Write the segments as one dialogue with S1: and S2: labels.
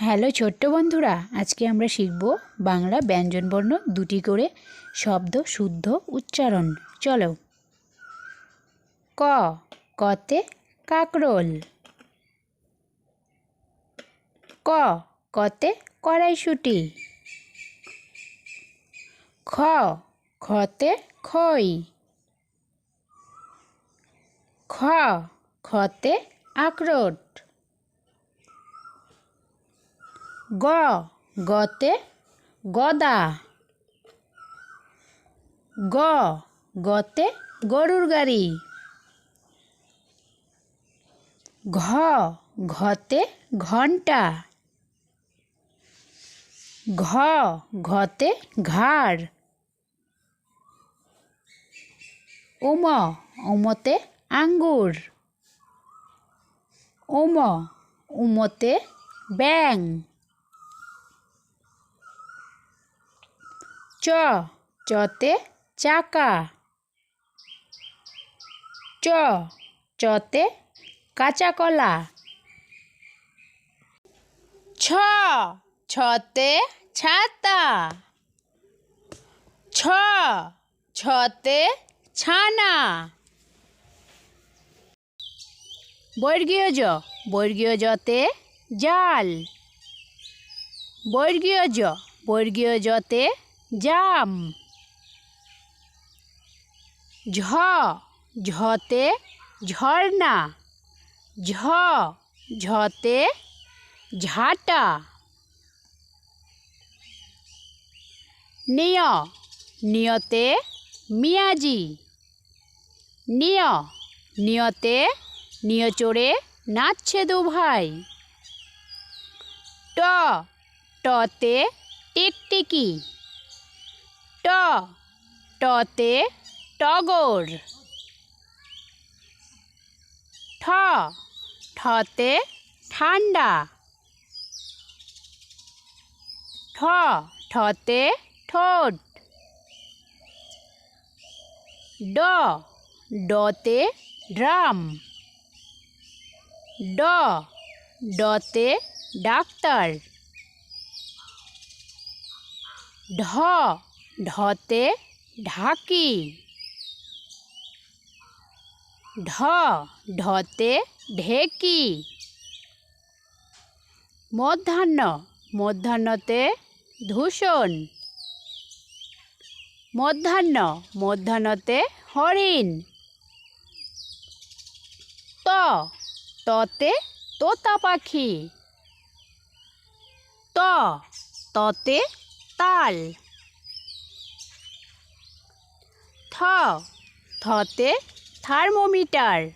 S1: Hello ছোট্ট বন্ধুরা, আজকে আমরা শিখব বাংলা ব্যঞ্জনবর্ণ দুটি করে শব্দ শুদ্ধ উচ্চারণ। চলো। ক, কতে কাকরোল। ক, কতে কড়াইশুঁটি। খ, খতে খই। খ, খতে আখরোট। গ, গতে গদা। গ, গতে গরুর গাড়ি। ঘ, ঘতে ঘণ্টা ঘ, ঘতে ঘাড়। উম, উমতে আঙ্গুর। উম, উমতে ব্যাং চ, চতে চাকা। চ, চতে কাঁচা কলা ছ, ছতে ছাতা। ছ, ছতে ছানা। বর্গীয় জ, বর্গীয় জতে জাল। বর্গীয় জ, বর্গীয় জতে জাম। ঝ, ঝতে ঝর্ণা। ঝ, ঝতে ঝাটা। নিয়, নিয়তে মিয়াজি। নিয়, নিয়তে নিয় চড়ে নাচছে দু ভাই ট, টতে টিকটিকি। ট, টতে টগর। ঠ, ঠতে ঠান্ডা। ঠ, ঠতে ঠোঁট। ড, ডতে ড্রাম। ড, ডতে ডাক্তার। ঢ ঢতে ঢাকি। ঢ ঢতে ঢেকি। মধ্যাহ্ন, মধ্যাহ্নতে ধূসণ মধ্যাহ্ন, মধ্যাহ্নতে হরিণ। ত, ততে তোতা পাখি। ত, ততে তাল। থ, থতে থার্মোমিটার।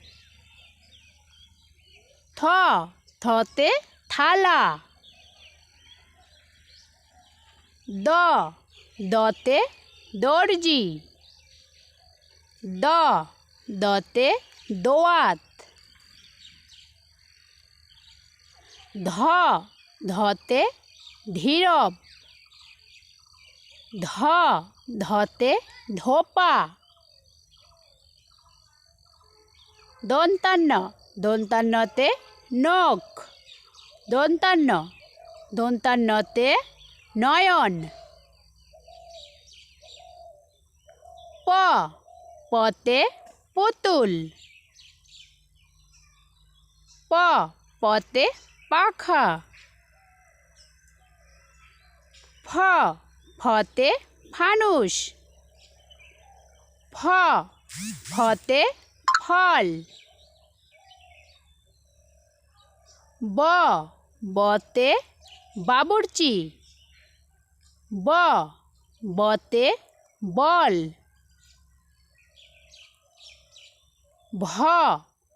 S1: থ, থতে থালা। দ, দতে দর্জি। দ, দতে দোয়াত। ধ, ধতে ধীরব। ধ, ধতে ধোপা। দন্তান্ন, দন্তান্নতে নখ। দন্তান্ন, দন্তান্নতে নয়ন। প, পতে পুতুল। প, পতে পাখা। ফ ফতে ফানুষ। ফ, ফতে ফল। ব, বতে বাবুর্চি। ব, বতে বল। ভ,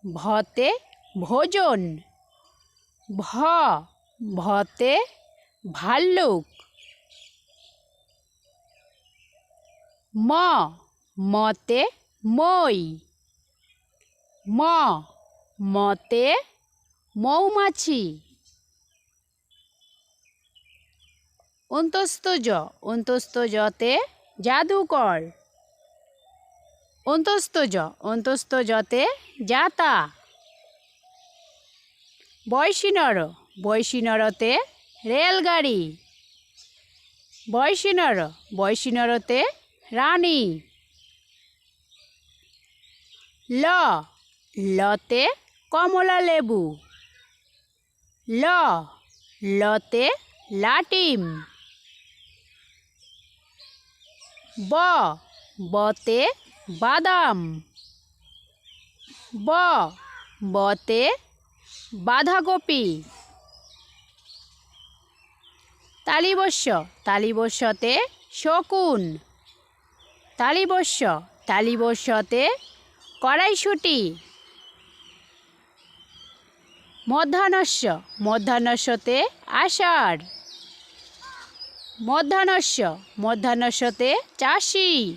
S1: ভতে ভোজন। ভ, ভতে ভাল্লুক। ম, মতে মই। ম, মতে মৌমাছি। অন্তস্থ জ, অন্তস্থ জতে জাদুকর। অন্তস্থ জ, অন্তস্থ জতে জাতা। বয়সী নর, বয়সী নরতে রেলগাড়ি। বয়সীনর বয়সীনরতে রানী। ল, লতে কমলা লেবু। ল, লতে লাটিম। ব, বতে বাদাম। ব, বতে বাঁধাকপি। তালিবস্য, তালিবস্যতে শকুন। তালিবস্য, তালিবস্যতে কড়াইশুটি। মধ্যাহ্নস্য, মধ্যাহ্নস্যতে আষাঢ়। মধ্যাহ্নস্য, মধ্যাহ্নস্যতে চাষি।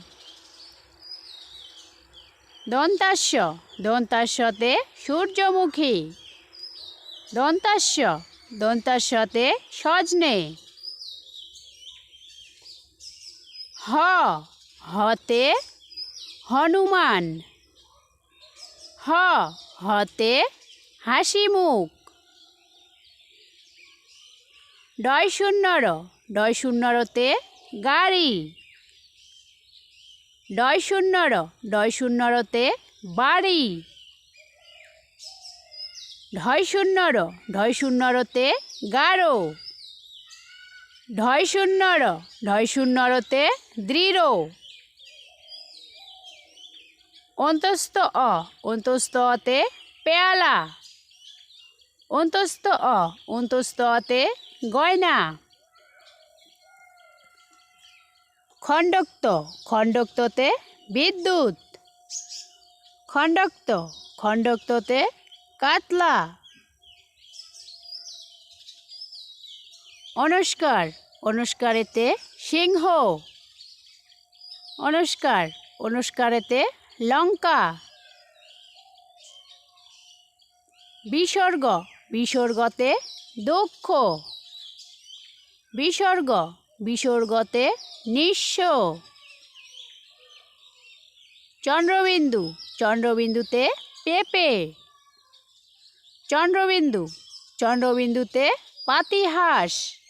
S1: দন্তাস্য, দন্তাস্যতে সূর্যমুখী। দন্তাস্য, দন্তাস্যতে সজনে। হ হতে হনুমান। হ, হতে হাসি মুখ ডয় শূন্যর ডয় শূন্যরতে গাড়ি। ডয় শূন্যর ডয় শূন্যরতে বাড়ি। ঢয় শূন্যর ঢয় শূন্যরতে গাঢ় ঢয় শূন্যর ঢয় শূন্যরতে দৃঢ়। অন্তস্থ অ, অন্তস্থ অতে পেয়ালা। অন্তস্থ অ, অন্তস্থ অতে গয়না। খণ্ডক্ত, খণ্ডক্ততে বিদ্যুৎ। খণ্ডক্ত, খণ্ডক্ততে কাতলা। অনুষ্কার, অনুষ্কারেতে সিংহ। অনুষ্কার, অনুষ্কারেতে লঙ্কা। বিসর্গ। বিসর্গতে দক্ষ বিসর্গ। বিসর্গতে নিঃস্ব। চন্দ্রবিন্দু। চন্দ্রবিন্দুতে পেঁপে। চন্দ্রবিন্দু। চন্দ্রবিন্দুতে পাতিহাঁস।